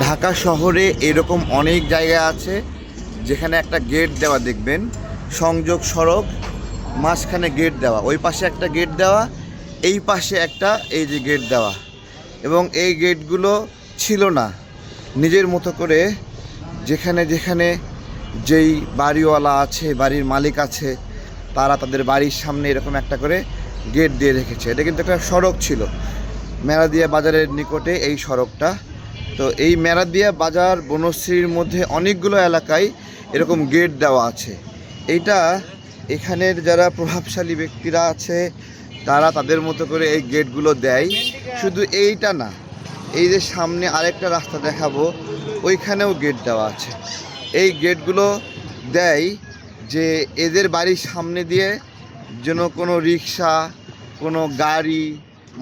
ঢাকা শহরে এরকম অনেক জায়গা আছে যেখানে একটা গেট দেওয়া, দেখবেন। সংযোগ সড়ক, মাঝখানে গেট দেওয়া, ওই পাশে একটা গেট দেওয়া, এই পাশে একটা, এই যে গেট দেওয়া। এবং এই গেটগুলো ছিল না। নিজের মতো করে যেখানে যেখানে যেই বাড়িওয়ালা আছে, বাড়ির মালিক আছে, তারা তাদের বাড়ির সামনে এরকম একটা করে গেট দিয়ে রেখেছে। এটা কিন্তু একটা সড়ক ছিল। মেরাদিয়া বাজারের নিকটে এই সড়কটা তো এই মেরাদিয়া বাজার বনশ্রীর মধ্যে অনেকগুলো এলাকায় এরকম গেট দেওয়া আছে। এইটা এখানের যারা প্রভাবশালী ব্যক্তিরা আছে, তারা তাদের মতো করে এই গেটগুলো দেয়। শুধু এইটা না, এই যে সামনে আরেকটা রাস্তা দেখাবো, ওইখানেও গেট দেওয়া আছে। এই গেটগুলো দেয় যে এদের বাড়ির সামনে দিয়ে যেন কোনো রিক্সা, কোনো গাড়ি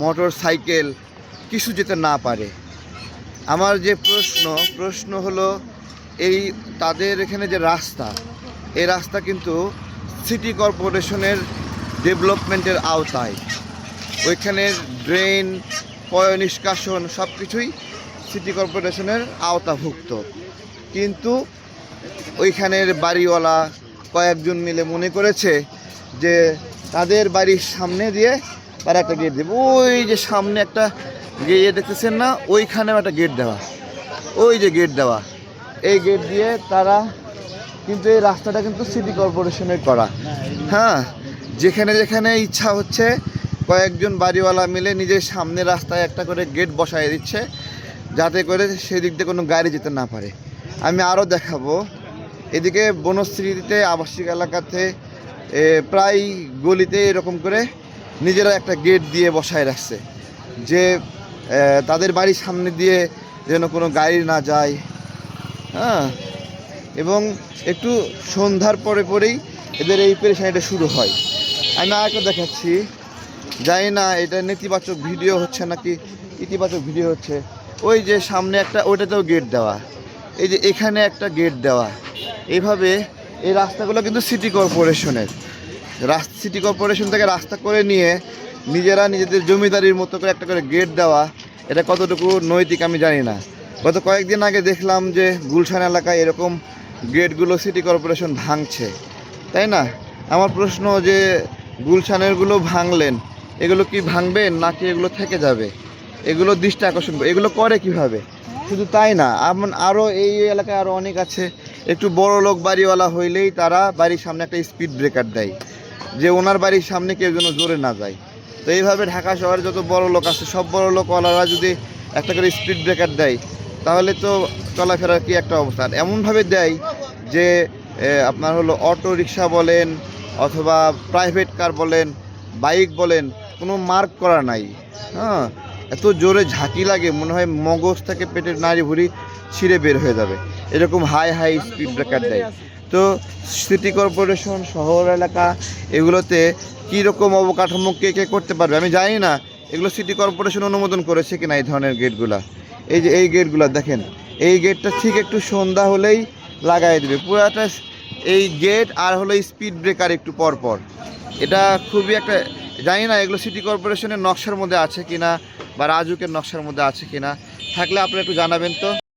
মোটর সাইকেল কিছু যেতে না পারে। আমার যে প্রশ্ন প্রশ্ন হলো এই তাদের এখানে যে রাস্তা, এই রাস্তা কিন্তু সিটি কর্পোরেশনের ডেভেলপমেন্টের আওতায়। ওইখানের ড্রেন, পয় নিষ্কাশন সব কিছুই সিটি কর্পোরেশনের আওতাভুক্ত। কিন্তু ওইখানের বাড়িওয়ালা কয়েকজন মিলে মনে করেছে যে তাদের বাড়ির সামনে দিয়ে তারা একটা গেট দেবে। ওই যে সামনে একটা গিয়ে দেখতেছেন না, ওইখানেও একটা গেট দেওয়া। ওই যে গেট দেওয়া। এই গেট দিয়ে তারা কিন্তু এই রাস্তাটা কিন্তু সিটি কর্পোরেশনের করা। হ্যাঁ যেখানে যেখানে ইচ্ছা হচ্ছে কয়েকজন বাড়িওয়ালা মিলে নিজের সামনে রাস্তায় একটা করে গেট বসায় দিচ্ছে, যাতে করে সেদিক দিয়ে কোনো গাড়ি যেতে না পারে। আমি আরও দেখাবো, এদিকে বনশ্রীতে, আবাসিক এলাকাতে প্রায় গলিতে এরকম করে নিজেরা একটা গেট দিয়ে বসায় রাখছে। যে তাদের বাড়ির সামনে দিয়ে যেন কোনো গাড়ি না যায়। হ্যাঁ? এবং একটু সন্ধ্যার পরে পরেই এদের এই পেরেশানিটা শুরু হয়। আমি আরেকটা দেখাচ্ছি। জানি না, এটা নেতিবাচক ভিডিও হচ্ছে নাকি ইতিবাচক ভিডিও হচ্ছে। ওই যে সামনে একটা, ওইটাতেও গেট দেওয়া। এই যে এখানে একটা গেট দেওয়া। এইভাবে এই রাস্তাগুলো কিন্তু সিটি কর্পোরেশনের রাস্তা সিটি কর্পোরেশন থেকে রাস্তা করে নিয়ে নিজেরা নিজেদের জমিদারির মতো করে একটা করে গেট দেওয়া, এটা কতটুকু নৈতিক আমি জানি না। গত কয়েকদিন আগে দেখলাম যে গুলশান এলাকায় এরকম গেটগুলো সিটি কর্পোরেশন ভাঙছে। তাই না? আমার প্রশ্ন যে গুলশানেরগুলো ভাঙলেন, এগুলো কি ভাঙবেন নাকি এগুলো থেকে যাবে? এগুলো দৃষ্টি আকর্ষণ করে এগুলো করে কীভাবে? শুধু তাই না এমন আরও এই এলাকায় আরও অনেক আছে। একটু বড় লোক বাড়িওয়ালা হইলেই তারা বাড়ির সামনে একটা স্পিড ব্রেকার দেয়, যে ওনার বাড়ির সামনে কেউ যেন জোরে না যায়। তো এইভাবে ঢাকা শহরে যত বড় লোক আছে, সব বড় লোকওয়ালারা যদি একটা করে স্পিড ব্রেকার দেয়, তাহলে তো চলাফেরার কি একটা অবস্থা? আর এমনভাবে দেয় যে আপনার হলো অটো রিক্সা বলেন অথবা প্রাইভেট কার বলেন বাইক বলেন, কোনো মার্ক করা নাই। হ্যাঁ এত জোরে ঝাঁকি লাগে, মনে হয় মগজ থেকে পেটের নাড়ি ভুড়ি ছিঁড়ে বের হয়ে যাবে। এরকম হাই হাই স্পিড ব্রেকার দেয়। তো সিটি কর্পোরেশন শহর এলাকা, এগুলোতে কী রকম অবকাঠামো, কে কে করতে পারবে, আমি জানি না। এগুলো সিটি কর্পোরেশন অনুমোদন করেছে কিনা এই ধরনের গেটগুলা এই যে, এই গেটগুলো দেখেন, এই গেটটা ঠিক একটু সন্ধ্যা হলেই লাগাই দেবে। পুরাটা এই গেট আর হলো স্পিড ব্রেকার একটু পর পর। এটা খুবই একটা, জানি না, এগুলো সিটি কর্পোরেশনের নকশার মধ্যে আছে কিনা বা রাজুকের নকশার মধ্যে আছে কিনা। থাকলে আপনারা একটু জানাবেন তো।